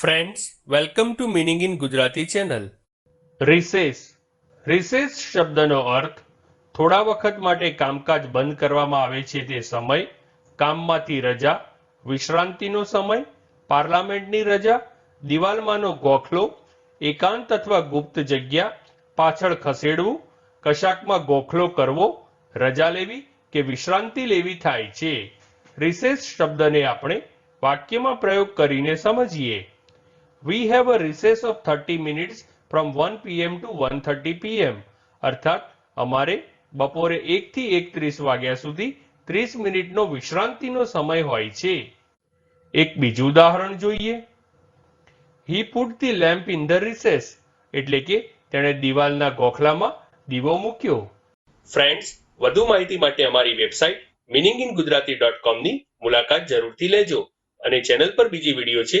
Friends welcome to meaning in Gujarati channel recess recess શબ્દનો અર્થ, થોડા વખત માટે કામકાજ બંધ કરવામાં આવે છે તે સમય, કામમાંથી રજા, વિશ્રાંતિનો સમય, પાર્લામેન્ટની રજા, દિવાલમાંનો ગોખલો, એકાંત અથવા ગુપ્ત જગ્યા, પાછળ ખસેડવું, કશાકમાં ગોખલો કરવો, રજા લેવી કે વિશ્રાંતિ લેવી થાય છે. રિસેસ શબ્દને આપણે વાક્યમાં પ્રયોગ કરીને સમજીએ. Have a recess of thirty minutes from one PM to one thirty PM અર્થાત, અમારે બપોરે એકથી એકત્રીસ વાગ્યા સુધી ત્રીસ મિનિટનો વિશ્રાંતિનો સમય હોય છે. એક બીજું ઉદાહરણ જોઈએ. He put the lamp in the recess એટલે કે તેણે દિવાલના ગોખલામાં દીવો મૂક્યો. ફ્રેન્ડ્સ વધુ માહિતી માટે અમારી વેબસાઇટ ડોટ કોમની મુલાકાત જરૂરથી લેજો અને ચેનલ પર બીજી વીડિયો છે